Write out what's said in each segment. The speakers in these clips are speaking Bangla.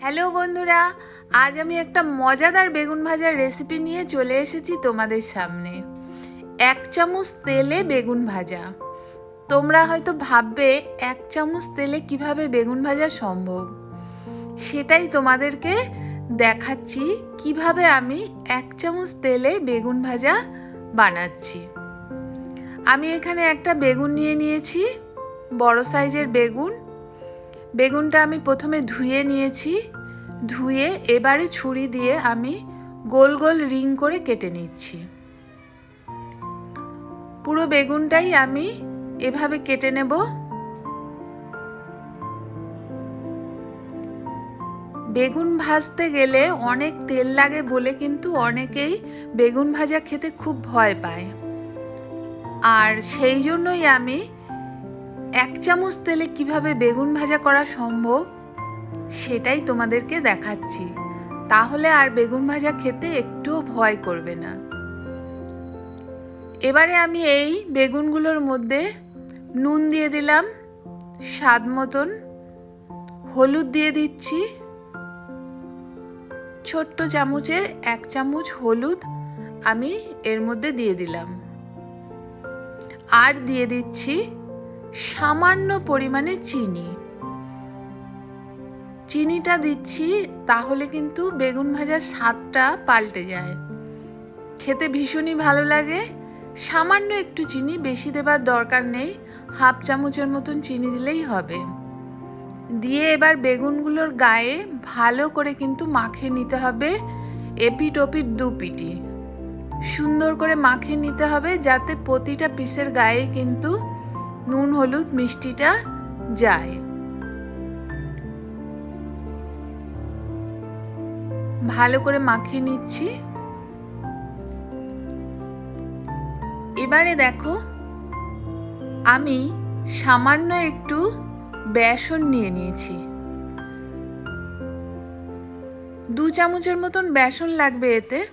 হ্যালো বন্ধুরা, আজ আমি একটা মজাদার বেগুন ভাজার রেসিপি নিয়ে চলে এসেছি তোমাদের সামনে। এক চামচ তেলে বেগুন ভাজা। তোমরা হয়তো ভাববে, এক চামচ তেলে কীভাবে বেগুন ভাজা সম্ভব? সেটাই তোমাদেরকে দেখাচ্ছি, কীভাবে আমি এক চামচ তেলে বেগুন ভাজা বানাচ্ছি। আমি এখানে একটা বেগুন নিয়ে নিয়েছি, বড় সাইজের বেগুন। বেগুনটা আমি প্রথমে ধুয়ে নিয়েছি। ধুয়ে এবারে ছুরি দিয়ে আমি গোল গোল রিং করে কেটে নিচ্ছি। পুরো বেগুনটাই আমি এভাবে কেটে নেব। বেগুন ভাজতে গেলে অনেক তেল লাগে বলে কিন্তু অনেকেই বেগুন ভাজা খেতে খুব ভয় পায়। আর সেই জন্যই আমি এক চামচ তেলে কীভাবে বেগুন ভাজা করা সম্ভব? সেটাই তোমাদেরকে দেখাচ্ছি। তাহলে আর বেগুন ভাজা খেতে একটুও ভয় করবে না। এবারে আমি এই বেগুনগুলোর মধ্যে নুন দিয়ে দিলাম, স্বাদ মতন। হলুদ দিয়ে দিচ্ছি। ছোট্ট চামচের এক চামচ হলুদ আমি এর মধ্যে দিয়ে দিলাম। আর দিয়ে দিচ্ছি সামান্য পরিমাণে চিনি। চিনিটা দিচ্ছি, তাহলে কিন্তু বেগুন ভাজার স্বাদটা পাল্টে যায়। খেতে ভীষণই ভালো লাগে। সামান্য একটু চিনি বেশি দেবার দরকার নেই, হাফ চামচের মতন চিনি দিলেই হবে। দিয়ে এবার বেগুনগুলোর গায়ে ভালো করে কিন্তু মাখিয়ে নিতে হবে এপিট দু পিটি সুন্দর করে মাখিয়ে নিতে হবে, যাতে প্রতিটা পিসের গায়ে কিন্তু নুন, হলুদ, মিষ্টিটা যায়। ভালো করে মাখিয়ে নিচ্ছি। এবারে দেখো, আমি সামান্য একটু বেসন নিয়ে নিয়েছি। দু চামচের মতন বেসন লাগবে এতে।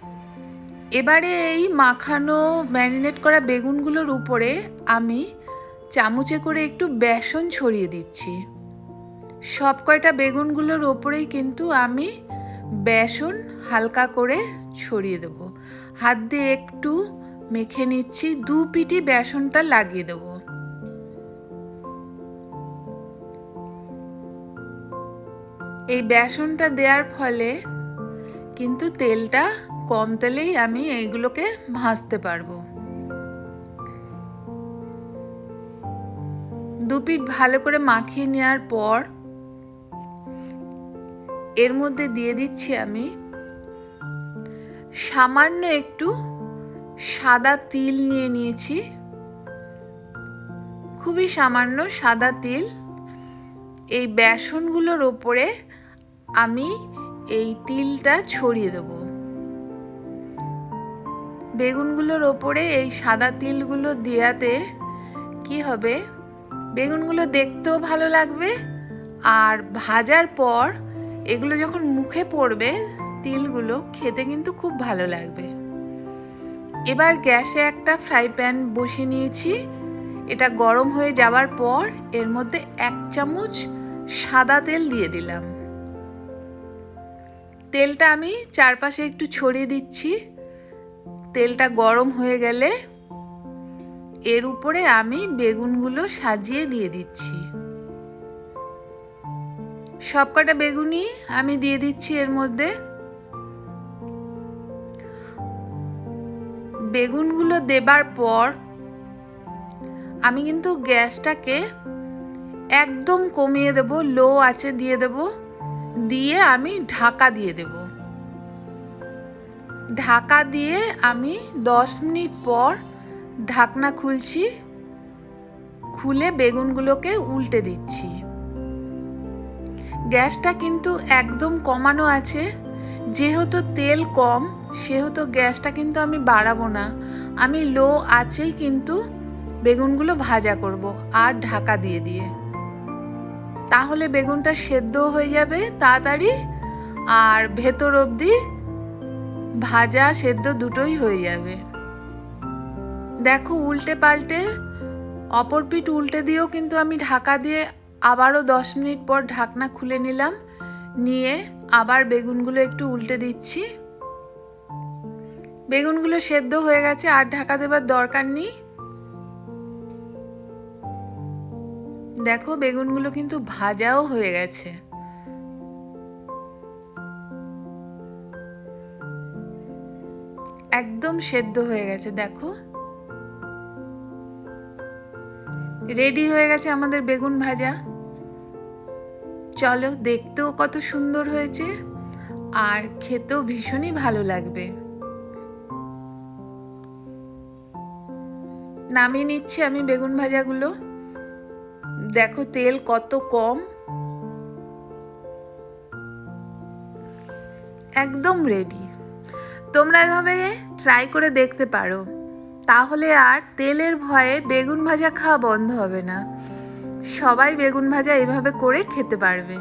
এবারে এই মাখানো ম্যারিনেট করা বেগুনগুলোর উপরে আমি চামচে করে একটু বেসন ছড়িয়ে দিচ্ছি। সব কয়টা বেগুনগুলোর ওপরেই কিন্তু আমি বেসন হালকা করে ছড়িয়ে দেব। হাত দিয়ে একটু মেখে নিচ্ছি, দু পিটি বেসনটা লাগিয়ে দেব। এই বেসনটা দেওয়ার ফলে কিন্তু তেলটা কম তেলেই আমি এইগুলোকে ভাজতে পারব। দু পিঠ ভালো করে মাখিয়ে নেওয়ার পর এর মধ্যে দিয়ে দিচ্ছি আমি সামান্য একটু সাদা তিল নিয়ে নিয়েছি। খুবই সামান্য সাদা তিল। এই বেসনগুলোর ওপরে আমি এই তিলটা ছড়িয়ে দেব। বেগুনগুলোর ওপরে এই সাদা তিলগুলো দেওয়াতে কি হবে? বেগুনগুলো দেখতেও ভালো লাগবে। আর ভাজার পর এগুলো যখন মুখে পড়বে, তিলগুলো খেতে কিন্তু খুব ভালো লাগবে। এবার গ্যাসে একটা ফ্রাই প্যান বসিয়ে নিয়েছি। এটা গরম হয়ে যাওয়ার পর এর মধ্যে এক চামচ সাদা তেল দিয়ে দিলাম। তেলটা আমি চারপাশে একটু ছড়িয়ে দিচ্ছি। তেলটা গরম হয়ে গেলে এর উপরে আমি বেগুনগুলো সাজিয়ে দিয়ে দিচ্ছি। সবকটা বেগুনই আমি দিয়ে দিচ্ছি এর মধ্যে। বেগুনগুলো দেবার পর আমি কিন্তু গ্যাসটাকে একদম কমিয়ে দেব, লো আছে দিয়ে দেব, দিয়ে আমি ঢাকা দিয়ে দেব। ঢাকা দিয়ে আমি দশ মিনিট পর ঢাকনা খুলছি, খুলে বেগুনগুলোকে উল্টে দিচ্ছি। গ্যাসটা কিন্তু একদম কমানো আছে, যেহেতু তেল কম, সেহেতু গ্যাসটা কিন্তু আমি বাড়াবো না। আমি লো আছেই কিন্তু বেগুনগুলো ভাজা করব আর ঢাকা দিয়ে দিয়ে। তাহলে বেগুনটা সেদ্ধ হয়ে যাবে তাড়াতাড়ি আর ভেতর অবধি ভাজা সেদ্ধ দুটোই হয়ে যাবে। দেখো উল্টে পাল্টে, অপর পিঠ উল্টে দিয়েও কিন্তু আমি ঢাকা দিয়ে আবারও দশ মিনিট পর ঢাকনা খুলে নিলাম, নিয়ে আবার বেগুনগুলো একটু উল্টে দিচ্ছি। বেগুনগুলো সেদ্ধ হয়ে গেছে, আর ঢাকা দেবার দরকার নেই। দেখো বেগুনগুলো কিন্তু ভাজাও হয়ে গেছে। একদম সেদ্ধ হয়ে গেছে, দেখো। রেডি হয়ে গেছে আমাদের বেগুন ভাজা। চলো দেখতেও কত সুন্দর হয়েছে আর খেতেও ভীষণই ভালো লাগবে। নামিয়ে নিচ্ছি আমি বেগুন ভাজাগুলো। দেখো তেল কত কম। একদম রেডি তোমরা এভাবে ট্রাই করে দেখতে পারো। তাহলে আর তেলের ভয়ে বেগুন ভাজা খাওয়া বন্ধ হবে না। সবাই বেগুন ভাজা এভাবে করে খেতে পারবে।